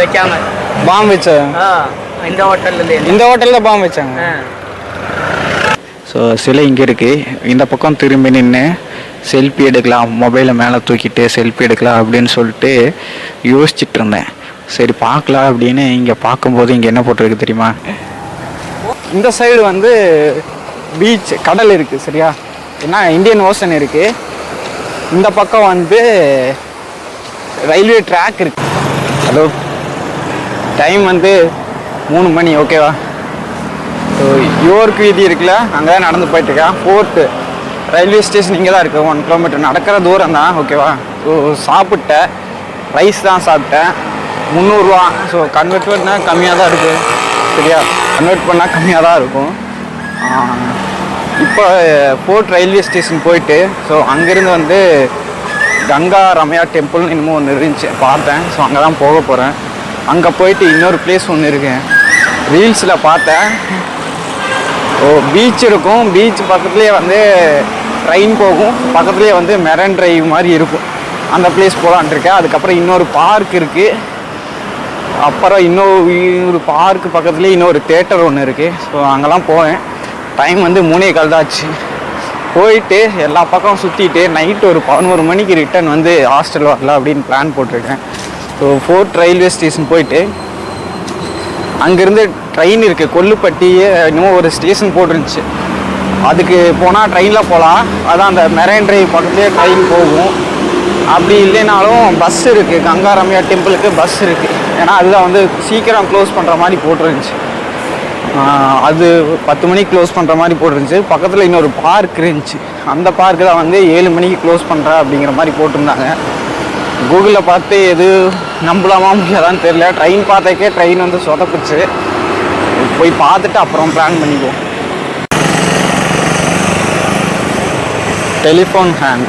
வைக்காம. பாம்பு வச்ச இந்த ஹோட்டல்ல இந்த ஹோட்டலில் பாம்பு வச்சாங்க. ஸோ சிலை இங்கே இருக்குது இந்த பக்கம் திரும்பி நின்று செல்ஃபி எடுக்கலாம் மொபைலை மேலே தூக்கிட்டு செல்ஃபி எடுக்கலாம் அப்படின்னு சொல்லிட்டு யோசிச்சுட்டு இருந்தேன். சரி பார்க்கலாம் அப்படின்னு இங்கே பார்க்கும்போது இங்கே என்ன போட்டிருக்கு தெரியுமா? இந்த சைடு வந்து பீச் கடல் இருக்குது சரியா? ஏன்னா இந்தியன் ஓஷன் இருக்குது இந்த பக்கம் வந்து ரயில்வே ட்ராக் இருக்கு. ஹலோ டைம் வந்து மூணு மணி ஓகேவா ஸோ யோர்க் வீதி இருக்குல்ல அங்கே தான் நடந்து போயிட்டுருக்கேன் ஃபோர்த்து ரயில்வே ஸ்டேஷன் இங்கே தான் இருக்குது ஒன் கிலோமீட்டர் நடக்கிற தூரம் தான் ஓகேவா ஸோ சாப்பிட்டேன். ரைஸ் தான் சாப்பிட்டேன். முந்நூறுரூவா ஸோ கன்வெர்ட் பண்ணால் கம்மியாக தான் இருக்குது சரியா? கன்வெர்ட் பண்ணால் கம்மியாக தான் இருக்கும் இப்போ ஃபோர்ட் ரயில்வே ஸ்டேஷன் போயிட்டு ஸோ அங்கேருந்து வந்து கங்கா ரமையா டெம்பிள்னு இன்னமும் ஒன்று இருந்துச்சு பார்த்தேன். ஸோ அங்கே தான் போக போகிறேன் அங்கே போயிட்டு இன்னொரு பிளேஸ் ஒன்று இருக்கு. ரீல்ஸில் பார்த்தேன். ஓ பீச் இருக்கும். பீச் பக்கத்துலேயே வந்து ட்ரெயின் போகும். பக்கத்துலேயே வந்து மெரன் ட்ரைவ் மாதிரி இருக்கும். அந்த பிளேஸ் போகலான் இருக்கேன். அதுக்கப்புறம் இன்னொரு பார்க் இருக்குது அப்புறம் இன்னொரு ஒரு பார்க்கு பக்கத்துலேயே இன்னொரு தேட்டர் ஒன்று இருக்குது ஸோ அங்கெல்லாம் போவேன். டைம் வந்து மூணே கால் தான் ஆச்சு. போயிட்டு எல்லா பக்கம் சுற்றிட்டு நைட்டு ஒரு பதினோரு மணிக்கு ரிட்டர்ன் வந்து ஹாஸ்டல் வரலாம் அப்படின்னு பிளான் போட்டிருக்கேன். ஸோ ஃபோர்ட் ரயில்வே ஸ்டேஷன் போயிட்டு அங்கேருந்து ட்ரெயின் இருக்குது கொல்லுப்பட்டியே இன்னும் ஒரு ஸ்டேஷன் போட்டுருந்துச்சு. அதுக்கு போனால் ட்ரெயினில் போகலாம் அதான் அந்த மெரைன் ட்ரைவ் பக்கத்துலேயே ட்ரெயின் போகும். அப்படி இல்லைனாலும் பஸ் இருக்குது கங்கா ரம்யா டெம்பிளுக்கு பஸ் இருக்குது ஏன்னா அதுதான் வந்து சீக்கிரம் க்ளோஸ் பண்ணுற மாதிரி போட்டுருந்துச்சு. அது பத்து மணிக்கு க்ளோஸ் பண்ணுற மாதிரி போட்டிருந்துச்சு. பக்கத்தில் இன்னொரு பார்க் இருந்துச்சு. அந்த பார்க்கு தான் வந்து ஏழு மணிக்கு க்ளோஸ் பண்ணுற அப்படிங்கிற மாதிரி போட்டிருந்தாங்க. கூகுளில் பார்த்து எது நம்பலாமா முடியாதான்னு தெரியல. ட்ரெயின் பார்த்தக்கே ட்ரெயின் வந்து சொதப்பிச்சு போய் பார்த்துட்டு அப்புறம் பிளான் பண்ணிக்குவோம். டெலிஃபோன் ஹேண்ட்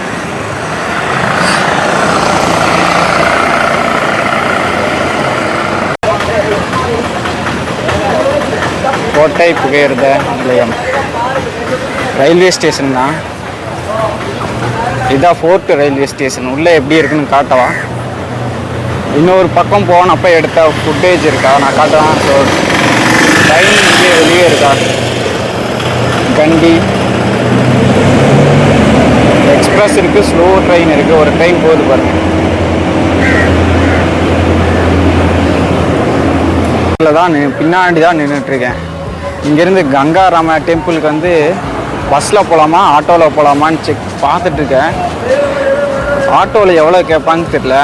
கோட்டை புகையிரத நிலையம். ரயில்வே ஸ்டேஷன் தான். இதான் ஃபோர்ட் ரயில்வே ஸ்டேஷன் உள்ளே எப்படி இருக்குன்னு காட்டவா இன்னொரு பக்கம் போனப்போ எடுத்த ஃபுட்டேஜ் இருக்கா? நான் காட்டுறேன் ஸோ ட்ரெயின் இங்கே வெளியே இருக்கா? கண்டி. எக்ஸ்பிரஸ் இருக்குது ஸ்லோ ட்ரெயின் இருக்குது ஒரு ட்ரெயின் போகுது பாருங்கள் இதில் தான் பின்னாடி தான் நின்றுட்டுருக்கேன் இங்கேருந்து கங்காராம டெம்பிளுக்கு வந்து பஸ்ஸில் போகலாமா ஆட்டோவில் போகலாமான்னு செக் பார்த்துட்ருக்கேன் ஆட்டோவில் எவ்வளோ கேட்பான்னு தெரியல.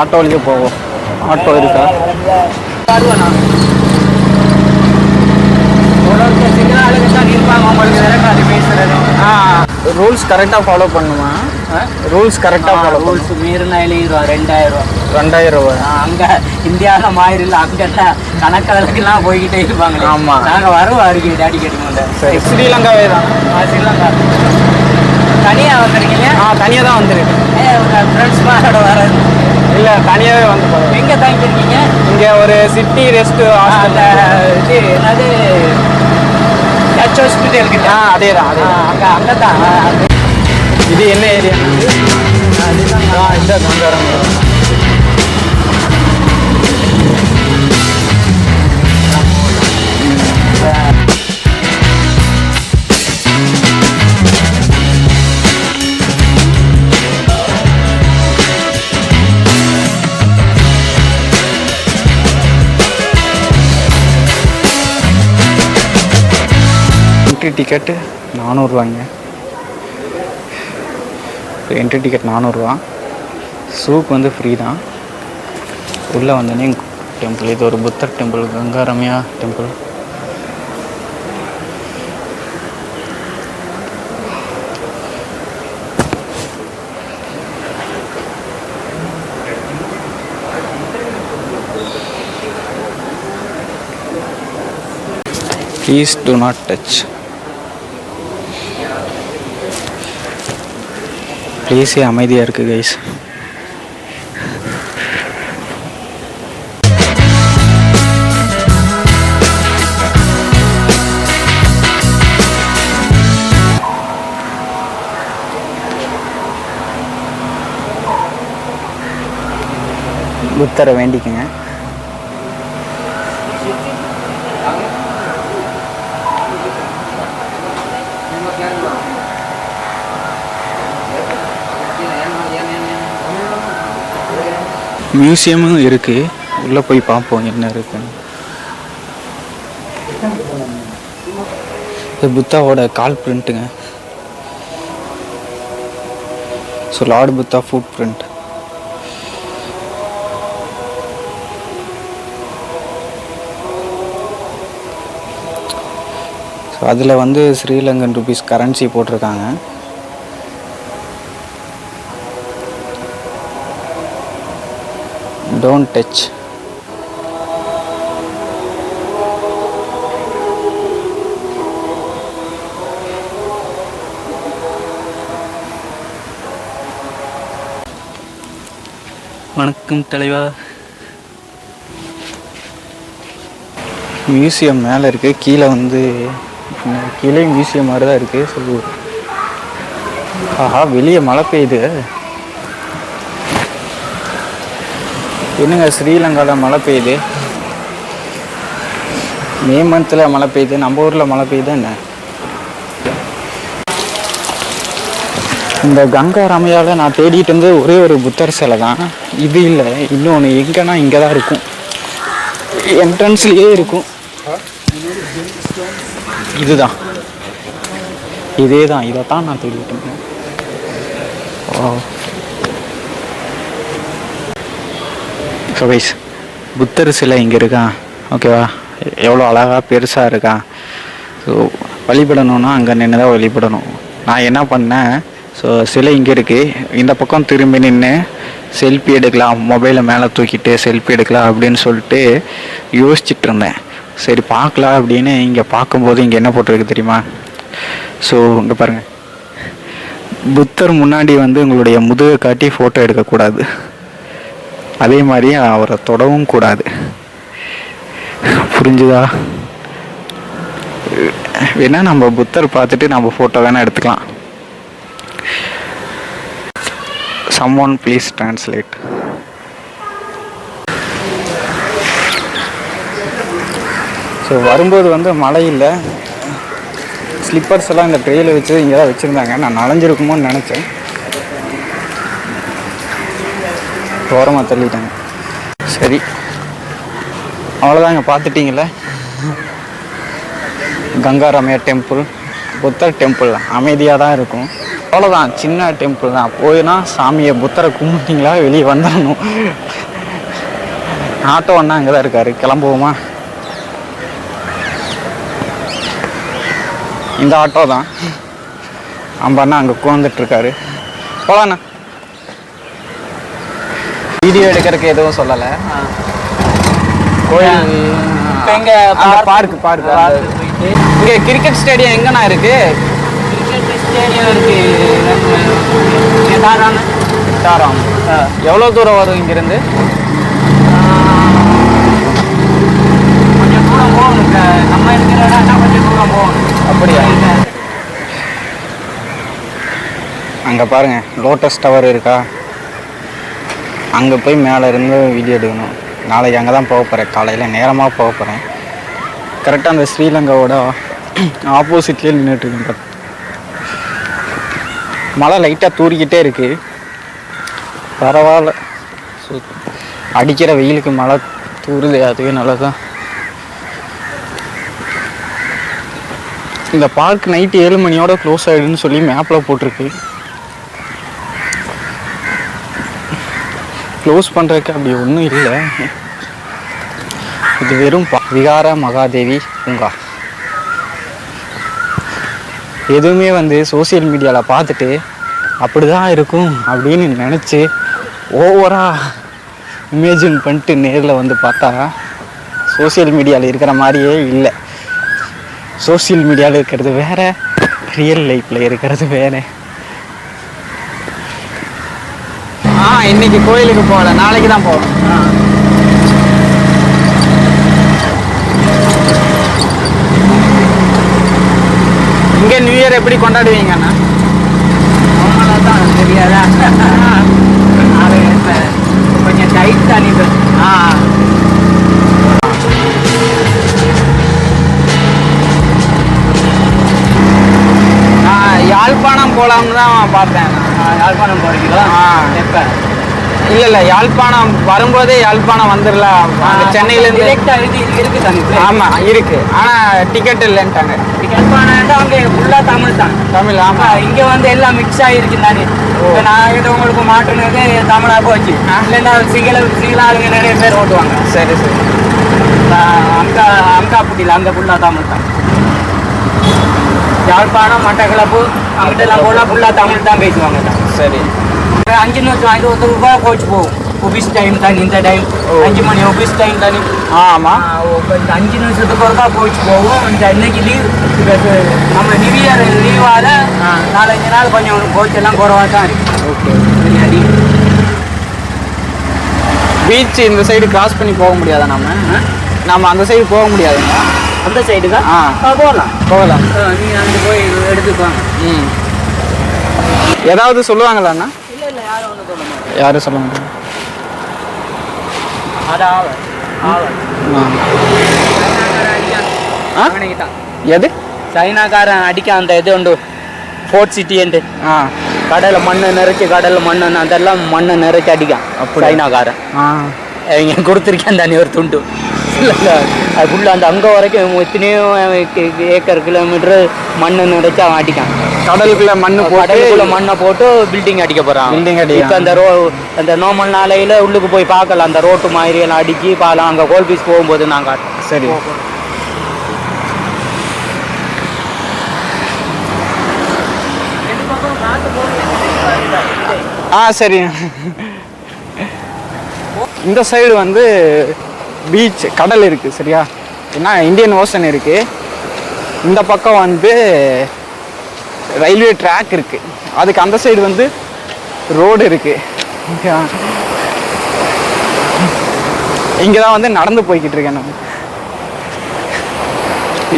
ஆட்டோவிலேயே போவோம். ஆட்டோ இருக்கா? ரூல்ஸ் கரெக்டாக ஃபாலோ பண்ணுமா? ரூல்ஸ் கரெக்டாக ஃபாலோ ரூல்ஸ் மீறினா எழுதிடுவா ரெண்டாயிரம் ரூபா. ரெண்டாயிரம் ரூபாய் ஆ, அங்க இந்தியாவில் இல்லை அங்கே கணக்கணக்கெல்லாம் போய்கிட்டே இருப்பாங்க ஆமா. நாங்கள் வரோம் அருகே டாடி கேட்டுக்கோங்க சரி ஸ்ரீலங்காவே தான். ஸ்ரீலங்கா. தனியாக வந்திருக்கீங்க? ஆ தனியாக தான் வந்திருக்கேன் ஃப்ரெண்ட்ஸ் மாரோட வர்றது. இல்லை தனியாகவே வந்து போகிறேன் எங்கே தங்கியிருக்கீங்க? இங்கே ஒரு சிட்டி ரெஸ்ட் அந்த ஹாஸ்டல் இது என்னது? டச் ஹாஸ்பிட்டல் கிட்ட. ஆ அதே தான் அதே தான். அங்கே அங்கே தான் இது என்ன ஏரியா இந்த கங்காரம். என்ட்ரி டிக்கெட்டு நானூறுரூவாங்க என்ட்ரி டிக்கெட் நானூறுரூவா சூப் வந்து ஃப்ரீ தான். உள்ளே வந்தோடனே டெம்பிள் இது ஒரு புத்தர் temple Gangaramaya temple please do not touch ப்ளேஸே அமைதியாக இருக்குது கைஸ் புத்தரை வேண்டிக்கங்க. மியூசியமும் இருக்குது உள்ளே போய் பார்ப்போம் என்ன இருக்குன்னு. இது புத்தாவோட கால் பிரிண்ட்டுங்க. So lord Buddha foot print so அதில் வந்து ஸ்ரீலங்கன் ருபீஸ் கரன்சி போட்டிருக்காங்க. டோன்ட் டச் வணக்கம் தலைவா. மியூசியம் மேலே இருக்குது கீழே வந்து கீழே மியூசியம் மாதிரி தான் இருக்குது ஸோ ஆஹா வெளியே மழை பெய்யுது. என்னங்க ஸ்ரீலங்காவில் மழை பெய்யுது? மே மந்தில் மழை பெய்யுது. நம்ம ஊரில் மழை பெய்யுது என்ன? இந்த கங்கா ரமையால் நான் தேடிட்டு இருந்தது ஒரே ஒரு புத்தர் சிலை தான். இது இல்லை. இன்னொன்று எங்கன்னா இங்கே தான் இருக்கும். என்ட்ரன்ஸ்லேயே இருக்கும். இதுதான். இதே தான் இதை தான் நான் தேடிட்டு இருந்தேன். ஓ. ஸோ வைஸ் புத்தர் சிலை இங்கே இருக்கான் ஓகேவா எவ்வளோ அழகாக பெருசாக இருக்கான் ஸோ வழிபடணும்னா அங்கே நின்று தான் வழிபடணும். நான் என்ன பண்ணேன்? ஸோ சிலை இங்கே இருக்குது இந்த பக்கம் திரும்பி நின்று செல்ஃபி எடுக்கலாம். மொபைலை மேலே தூக்கிட்டு செல்ஃபி எடுக்கலாம் அப்படின்னு சொல்லிட்டு யோசிச்சுட்டு இருந்தேன். சரி பார்க்கலாம் அப்படின்னு இங்கே பார்க்கும்போது இங்கே என்ன போட்டிருக்கு தெரியுமா? ஸோ இங்கே பாருங்கள் புத்தர் முன்னாடி வந்து உங்களுடைய முதுகை காட்டி ஃபோட்டோ எடுக்கக்கூடாது. அதே மாதிரி அவரை தொடவும் கூடாது. புரிஞ்சுதா? வேணா நம்ம புத்தர் பார்த்துட்டு நம்ம ஃபோட்டோ வேணால் எடுத்துக்கலாம். Someone please translate so வரும்போது வந்து மழை இல்லை. ஸ்லிப்பர்ஸ் எல்லாம் இந்த ட்ரெயில வச்சு இங்கே தான் வச்சுருந்தாங்க. நான் நனைஞ்சிருக்குமோன்னு நினச்சேன். ஓரமாக தள்ளிட்டாங்க. சரி. அவ்வளோதாங்க பார்த்துட்டீங்களே கங்காராமையா டெம்பிள் புத்தர் டெம்பிள் அமைதியாக தான் இருக்கும். அவ்வளோதான் சின்ன டெம்பிள் தான். போயினா சாமியை புத்தரை கும்பிட்டிங்களா வெளியே வந்துடணும் ஆட்டோ அண்ணா அங்கே தான் இருக்காரு. கிளம்புவோமா? இந்த ஆட்டோ தான் அம்பாண்ணா அண்ணா அங்கே உட்காந்துட்டு போகலாண்ணா வீடியோ எடுக்கிறதுக்கு எதுவும் சொல்லலை. கோயில் எங்க பார்க் பார்க் இங்கே கிரிக்கெட் ஸ்டேடியம் எங்கண்ணா இருக்கு? கிரிக்கெட் ஸ்டேடியம் இருக்கு. தாராம் எவ்வளோ தூரம் வரும் இங்கேருந்து? கொஞ்சம் தூரம் போகணும். நம்ம இருக்கிற கொஞ்சம் தூரம் போகணும். அப்படியா? அங்கே பாருங்க லோட்டஸ் டவர் இருக்கா? அங்கே போய் மேலே இருந்து வீடியோ எடுக்கணும். நாளைக்கு அங்கே தான் போக போகிறேன் காலையில் நேரமாக போக போகிறேன் கரெக்டாக அந்த ஸ்ரீலங்காவோட ஆப்போசிட்லேயே நின்றுட்டுருக்கேன் பாரு. மழை லைட்டாக தூரிக்கிட்டே இருக்குது பரவாயில்ல. அடிக்கிற வெயிலுக்கு மழை தூருது அதுவே நல்லதான் இந்த பார்க் நைட்டு ஏழு மணியோட க்ளோஸ் ஆகிடுன்னு சொல்லி மேப்பில் போட்டிருக்கு. க்ளோஸ் பண்ணுறதுக்கு அப்படி ஒன்றும் இல்லை. இது வெறும் விகார மகாதேவி பூங்கா. எதுவுமே வந்து சோஷியல் மீடியாவில் பார்த்துட்டு அப்படி தான் இருக்கும் அப்படின்னு நினச்சி ஓவராக இமேஜின் பண்ணிட்டு நேரில் வந்து பார்த்தா சோஷியல் மீடியாவில் இருக்கிற மாதிரியே இல்லை. சோஷியல் மீடியாவில் இருக்கிறது வேற. ரியல் லைஃப்பில் இருக்கிறது வேற ஆ இன்னைக்கு கோயிலுக்கு போகல. நாளைக்கு தான் போகணும். இங்கே நியூ இயர் எப்படி கொண்டாடுவீங்க அண்ணா? தெரியாதா? கொஞ்சம் டைட் தான் ஆ. யாழ்ப்பாணம் போகலாம்னு தான் பார்த்தேன். யாழ்ப்பாணம் போகிறீங்களா ஆ. எப்போ? இல்ல இல்ல யாழ்ப்பாணம் வரும்போதே யாழ்ப்பாணம் வந்துடலாம் சென்னையில இருந்து டிரெக்டா இது இருக்கு தானே ஆமா இருக்கு. ஆனா டிக்கெட் இல்லைன்ட்டாங்க. பண்ணா அங்கே ஃபுல்லா தமிழ் தான். தமிழ் ஆமா. இங்க வந்து எல்லாம் மிக்ஸ் ஆகிருக்கு தானே. இப்போ நான் கிட்ட உங்களுக்கு மாட்டுனது தமிழா போச்சு. இல்லைன்னா சிங்கள சிங்கள ஆளுங்க நிறைய பேர் ஓட்டுவாங்க. சரி சரி. ஆஹ் அங்கா அங்காப்புட்டியில் அங்கே ஃபுல்லாக தமிழ் தான். யாழ்ப்பாணம் மட்டக்களப்பு அங்கிட்டெல்லாம் போனால் ஃபுல்லாக தமிழ் தான் பேசுவாங்க. சரி. அஞ்சு நிமிஷம் ஐந்து ஒருத்தர் ரூபாய் கோச் போகும் ஆஃபீஸ் டைம் தான் இந்த டைம் அஞ்சு மணி ஆஃபீஸ் டைம் தானே ஆ ஆமா இந்த அஞ்சு நிமிஷத்துக்கு ஒருக்கா கோச் போகும் இந்த இன்னைக்கு லீவ் நம்ம நியூ இயர் லீவால் நாலஞ்சு நாள் கொஞ்சம் கோச் எல்லாம் குறவாக தான் இருக்கு ஓகே பீச் இந்த சைடு கிராஸ் பண்ணி போக முடியாதா நாம நாம அந்த சைடு போக முடியாதுங்க அந்த சைடு தான் ஆ. போகலாம் போகலாம் நீங்கள் அங்கே போய் எடுத்துக்குவாங்க ம் ஏதாவது சொல்லுவாங்களா அண்ணா இல்லை இல்லை யாரும் சொல்ல மாட்டாங்க. எது? சைனாக்காரன் அடிக்க அந்த இது உண்டு. ஃபோர்ட் சிட்டின்ட்டு ஆ. கடலில் மண்ணை நிறைச்சி கடலில் மண்ணு அதெல்லாம் மண்ணை நிறைச்சி அடிக்கான். அப்படி? சைனாக்காரன். ஆ. இங்கே கொடுத்துருக்கேன் தானே ஒரு துண்டு. அது ஃபுல்லாக அந்த அங்கே வரைக்கும் எத்தனையோ ஏக்கர் கிலோமீட்டர் மண்ணை நிறைச்சி அவன் அடிக்கான். கடலுக்குள்ள மண்ணு கடலுக்குள்ள மண்ணை போட்டு பில்டிங் அடிக்க போகிறான் Building அடிக்கிறான். இப்போ அந்த ரோ அந்த நார்மல் நாளையில் உள்ளுக்கு போய் பார்க்கலாம் அந்த ரோட்டு மாதிரி எல்லாம் அடிச்சு பாலாம் அங்கே கோல் பீஸ் போகும்போது நாங்கள் சரி. ஆ சரி. இந்த சைடு வந்து பீச் கடல் இருக்குது சரியா? ஏன்னா இந்தியன் ஓசன் இருக்குது இந்த பக்கம் வந்து ரயில்வே ட்ராக் இருக்குது அதுக்கு அந்த சைடு வந்து ரோடு இருக்குது இங்கே தான் வந்து நடந்து போய்கிட்டு இருக்கேன் நான்.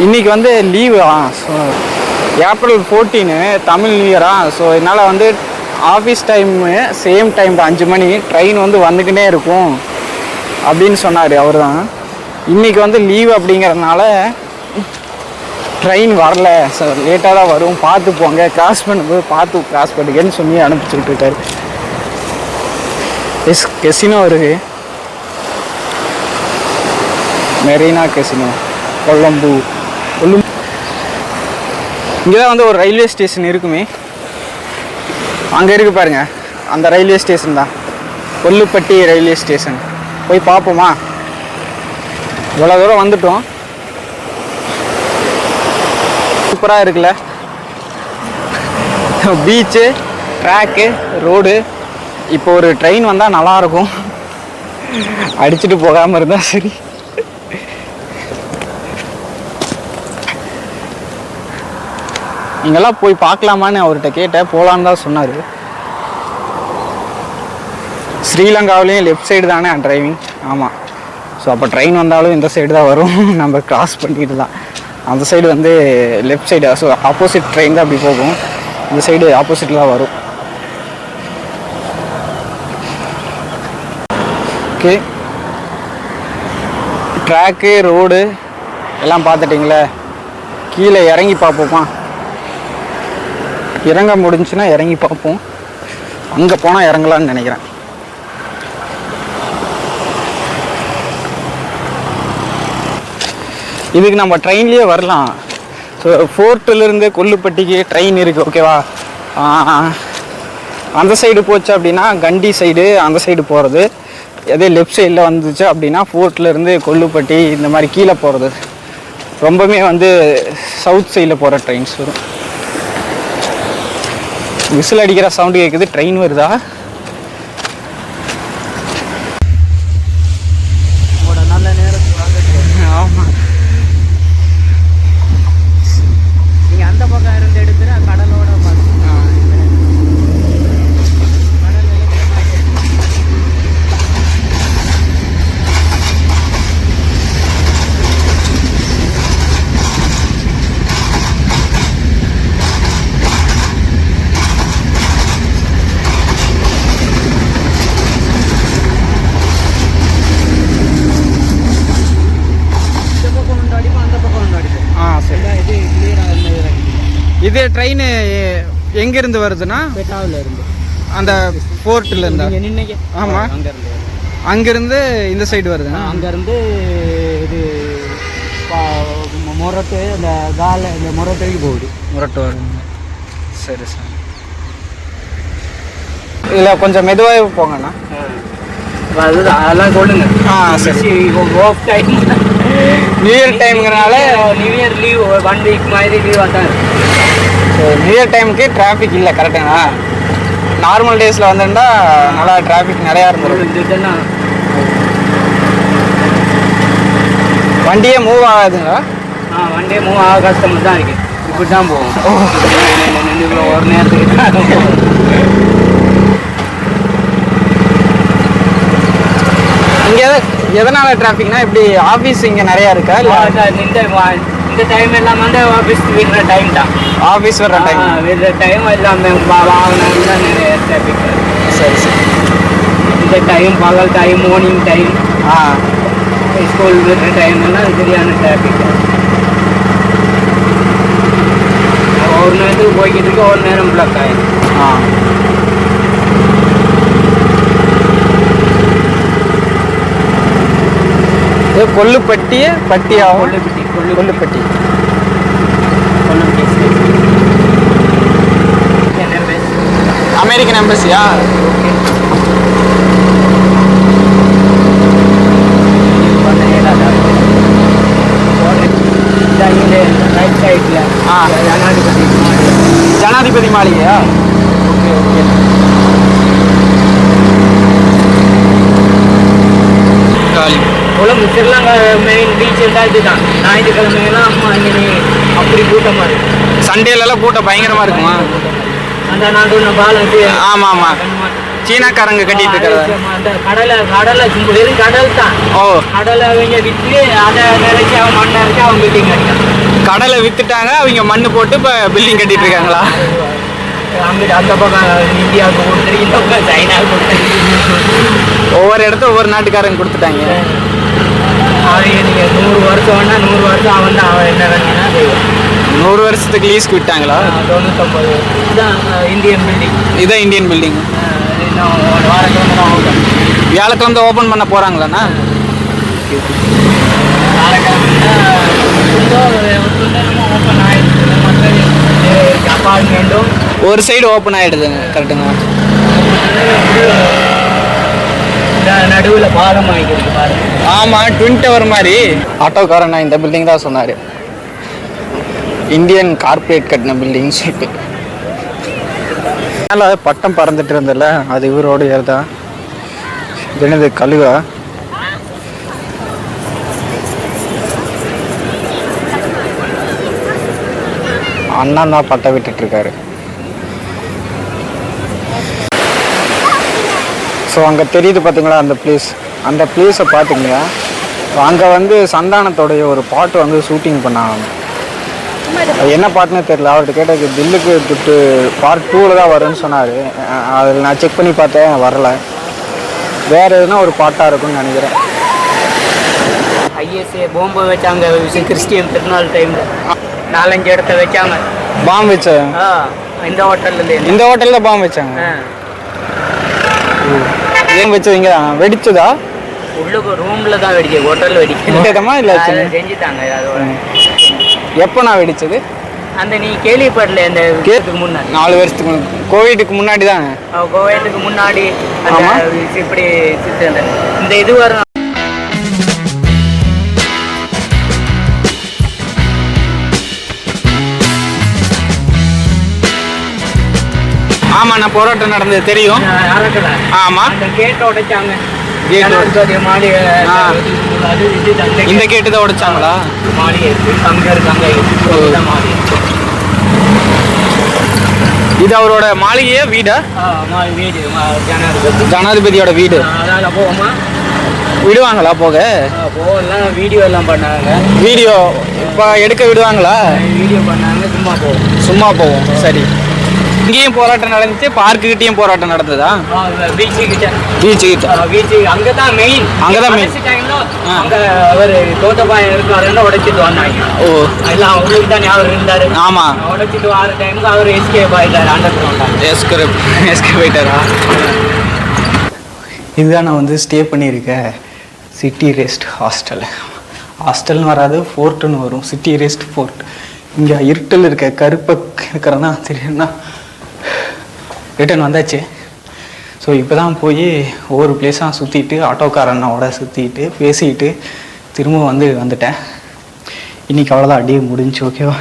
இன்னைக்கு வந்து leave so April fourteen Tamil new இயரா ஸோ என்னால் வந்து ஆஃபீஸ் டைமு சேம் டைம் அஞ்சு மணி ட்ரெயின் வந்து வந்துக்கிட்டே இருக்கும். அப்படின்னு சொன்னார் அவர் தான் இன்றைக்கி வந்து லீவ் அப்படிங்கிறதுனால ட்ரெயின் வரல சார் லேட்டாக தான் வரும். பார்த்து போங்க. கிராஸ் பண்ணும்போது பார்த்து கிராஸ் பண்ணுங்கன்னு சொல்லி அனுப்பிச்சுட்டு இருக்காரு. எஸ் கெசினோ இருக்கு. மெரினா கெசினோ கொல்லம்பூ கொல்லும் இங்கே தான் வந்து ஒரு ரயில்வே ஸ்டேஷன் இருக்குமே. அங்கே இருக்கு பாருங்கள் அந்த ரயில்வே ஸ்டேஷன் தான். கொல்லுப்பட்டி ரயில்வே ஸ்டேஷன் போய் பார்ப்போமா? இவ்வளோ தூரம் வந்துட்டோம். சூப்பராக இருக்குல்ல. பீச்சு ட்ராக்கு ரோடு இப்போ ஒரு ட்ரெயின் வந்தால் நல்லாயிருக்கும் அடிச்சுட்டு போகாமல் இருந்தால் சரி. இங்கெல்லாம் போய் பார்க்கலாமான்னு அவர்கிட்ட கேட்டேன். போகலான்னு தான் சொன்னார். ஸ்ரீலங்காவிலையும் லெஃப்ட் சைடு தானே டிரைவிங் ஆமாம் ஸோ அப்போ ட்ரெயின் வந்தாலும் இந்த சைடு தான் வரும். நம்ம கிராஸ் பண்ணிட்டு தான். அந்த சைடு வந்து left side so opposite train தான் அப்படி போகும். இந்த சைடு ஆப்போசிட்லாம் வரும். ஓகே ட்ராக்கு ரோடு எல்லாம் பார்த்துட்டிங்களே? கீழே இறங்கி பார்ப்போமா? இறங்க முடிஞ்சுன்னா இறங்கி பார்ப்போம். அங்கே போனால் இறங்கலாம்னு நினைக்கிறேன். இதுக்கு நம்ம ட்ரெயின்லேயே வரலாம். ஸோ ஃபோர்ட்டிலேருந்து கொல்லுப்பட்டிக்கு ட்ரெயின் இருக்குது ஓகேவா அந்த சைடு போச்சு அப்படின்னா கண்டி சைடு அந்த சைடு போகிறது அதே லெஃப்ட் சைடில் வந்துச்சு அப்படின்னா ஃபோர்ட்லேருந்து கொல்லுப்பட்டி இந்த மாதிரி கீழே போகிறது ரொம்பவுமே வந்து சவுத் சைடில் போகிற ட்ரெயின்ஸ் வரும். விசில் அடிக்கிற சவுண்டு கேட்குது ட்ரெயின் வருதா நல்ல நேரத்துக்கு ஆமாம் நீங்கள் அந்த பக்கம் இருந்து எடுத்துட்டு கடலோட பார்த்து இந்த பக்கம் ஒன்று அடிக்கும் அந்த பக்கம் ஒன்று அடிக்கும் ஆ சரி இது கிளியராக இருந்தது இது ட்ரெயின் எங்கேருந்து வருதுன்னா? பெட்டாவில் இருந்து அந்த போர்ட்டில் இருந்தா. நீங்க நின்னீங்க. ஆமா. அங்க இருந்து அங்கிருந்து இந்த சைடு வருது அங்க இருந்து இது மொரட்டு இந்த கால இந்த மொரட்டுக்கு போகுது. முரட்டு வருது சரி சரி. இல்லை கொஞ்சம் மெதுவாக போங்கண்ணா. அது அதெல்லாம் சொல்லுங்க. ஆ சரி. Off time new year டைமுங்கிறனால new year leave one week மாதிரி லீவ் தான் நியூ இயர் டைமுக்கு டிராஃபிக் இல்லை கரெக்டுங்களா நார்மல் டேஸில் வந்திருந்தா நல்லா டிராஃபிக் நிறையா இதெல்லாம் வண்டியே மூவ் ஆகாதுங்களா? ஆ வண்டியே மூவ் ஆக கஷ்டமாக தான் இருக்கு. இப்படி தான் போகும். ஒரு நேரத்துக்கு. இங்கே எதனால டிராஃபிக்னா இப்படி ஆஃபீஸ் இங்கே நிறையா இருக்கா இல்லை? இந்த டைம் எல்லாம் வந்து ஆஃபீஸ் விடுற டைம் தான். ஆஃபீஸ் வர்ற டைம் விடுற டைம் எல்லாமே வா- வாகனம் தான் நிறைய டிராஃபிக் சரி சரி. இந்த டைம் பகல் டைம் மார்னிங் டைம் ஆ. ஸ்கூல் விடுற டைம் எல்லாம் சரியான டிராஃபிக் ஒரு நேரத்துக்கு போய்கிட்டு இருக்கு ஒரு நேரம் பிளாக் ஆயிடும். ஆ. கொல்லுப்பட்டிய பட்டியா கொல்லுப்பட்டி. கொல்லு கொல்லுப்பட்டி அமெரிக்கன் எம்பசியா ரைட் சைடில் ஆ. ஜனாதிபதி ஜனாதிபதி மாளிகையா ஓகே ஓகே காலி கொழும்பு ஸ்ரீலங்கா மெயின் பீச் இருந்தால் இதுதான். ஞாயிற்றுக்கிழமையெல்லாம் அப்படி கூட்டமாக இருக்கு சண்டேலலாம் கூட்டம் பயங்கரமா இருக்குமா? அந்த நான் சொன்ன பாலம் ஆமா ஆமா சீனாக்காரங்க கட்டிட்டு இருக்கிறத? அந்த கடலை கடலை வெறும் கடல் தான். ஓ. கடலை அவங்க விற்று அதை நினைச்சு அவன் மண்ணை இறக்கி அவன் பில்டிங் அடிக்கான் கடலை வித்துட்டாங்க அவங்க மண்ணு போட்டு இப்போ பில்டிங் கட்டிட்டு இருக்காங்களா? அங்கிட்டு அந்த பக்கம் இந்தியாவுக்கு கொடுத்துரு இந்த பக்கம் சைனாவுக்கு கொடுத்துரு ஒவ்வொரு இடத்த ஒவ்வொரு நாட்டுக்காரங்க கொடுத்துட்டாங்க. நீங்கள் நூறு வருஷம் வேணா நூறு வருஷம் அவன் தான் அவன் என்ன வேணும்னா செய்வான். நூறு வருஷத்துக்கு லீஸ்க்கு விட்டாங்களா? தொண்ணூத்தொம்பது. இதுதான் இந்தியன் பில்டிங் இதான் இந்தியன் பில்டிங் இன்னும் வாரக்கிழமை தான் ஓப்பன் வியாழக்கிழமை ஓப்பன் பண்ண அப்பார்ட்மெண்ட்டும் ஒரு சைடு ஓப்பன் ஆயிடுதுங்க கரெக்டுங்க நடுவில் பாலம் வாங்கிக்கிறது பாருங்க. ஆமா ட்வின் டவர் மாதிரி. ஆட்டோக்காரன் நான் இந்த பில்டிங் தான் சொன்னாரு. இந்தியன் கார்ப்பரேட் கட்டின பில்டிங் சொல்லிட்டு. மேலே பட்டம் பறந்துட்டு இருந்தல அது இவரோட ஏறுதா இது என்னது கழுகா? அண்ணன் தான் பட்டம் விட்டுட்டு இருக்காரு. ஸோ அங்கே தெரியுது பார்த்தீங்களா அந்த ப்ளேஸ் அந்த ப்ளேஸை பார்த்தீங்க அங்கே வந்து சந்தானத்தோடைய ஒரு பாட்டு வந்து ஷூட்டிங் பண்ணாங்க. என்ன பாட்டுன்னு தெரியல. அவர்கிட்ட கேட்டது தில்லுக்கு துட்டு பார்ட் டூவில் தான் வரும்னு சொன்னார். அதில் நான் செக் பண்ணி பார்த்தேன் வரல. வேறு எதுனா ஒரு பாட்டாக இருக்கும்னு நினைக்கிறேன். ஐஎஸ்ஏ போம்பு வச்சாங்க கிறிஸ்டியன் திருநாள் டைமில் நாலஞ்சு இடத்த வச்சாங்க. பாம் வச்ச ஆ இந்த ஹோட்டல்ல இந்த ஹோட்டலில் தான் பாம் வச்சாங்க? ஏன் வச்சதுங்க வெடிச்சதா? உள்ளுக்கு ரூம்ல தான் வெடிக்க ஹோட்டல்ல வெடிக்க. வெடிச்சதமா இல்லை செஞ்சுட்டாங்க எப்போ நான் வெடிச்சது? அந்த நீ கேள்விப்படல அந்த கேட்டுக்கு முன்னாடி. நாலு வருஷத்துக்கு கோவிடுக்கு முன்னாடி தானே கோவிலுக்கு முன்னாடி. இப்படி இந்த இது வரும் நான் போராட்டம் நடந்தது தெரியும். ஆமாம் கேட்டை உடைச்சாங்க. இந்த கேட்டு தான் உடைச்சாங்களா? இது அவரோட மாளிகையா வீடா? ஜனாதிபதியோட வீடு. விடுவாங்களா போக? வீடியோ எல்லாம் பண்ணாங்க. வீடியோ இப்போ எடுக்க விடுவாங்களா? வீடியோ பண்ணாங்க. சும்மா போவோம். சும்மா போவோம். சரி. அங்கேயும் போராட்டம் நடந்துச்சு பார்க்கு கிட்டேயும் போராட்டம் நடந்ததா? பீச்சு கிட்ட. பீச்சு கிட்ட. பீச்சு அங்கதான் மெயின் அங்கதான் main. டைம்ல ஆ. அங்க அவர் தோட்டப்பாயம் இருக்காருன்னு உடைச்சிட்டு வந்தாங்க. ஓ. எல்லாம் அவங்களுக்கு தான் ஞாபகம் இருந்தாரு. ஆமா. உடைச்சிட்டு வர டைமுக்கு அவர் எஸ்கேப் ஆயிட்டாரு அண்டர் கிரவுண்ட் எஸ்கரப் எஸ்கே போயிட்டாரா இதுதான் நான் வந்து ஸ்டே பண்ணியிருக்க சிட்டி ரெஸ்ட் ஹாஸ்டல் ஹாஸ்டல்னு வராது ஃபோர்ட்டுன்னு வரும். சிட்டி ரெஸ்ட் ஃபோர்ட் இங்கே இருட்டில் இருக்க கருப்பை இருக்கிறதா தெரியும்னா ரிட்டர்ன் வந்தாச்சு. ஸோ இப்போ தான் போய் ஒவ்வொரு பிளேஸாக சுற்றிட்டு ஆட்டோக்காரனோட சுற்றிட்டு பேசிட்டு திரும்ப வந்து வந்துட்டேன். இன்றைக்கி அவ்வளோதான் அடியே முடிஞ்சு ஓகேவா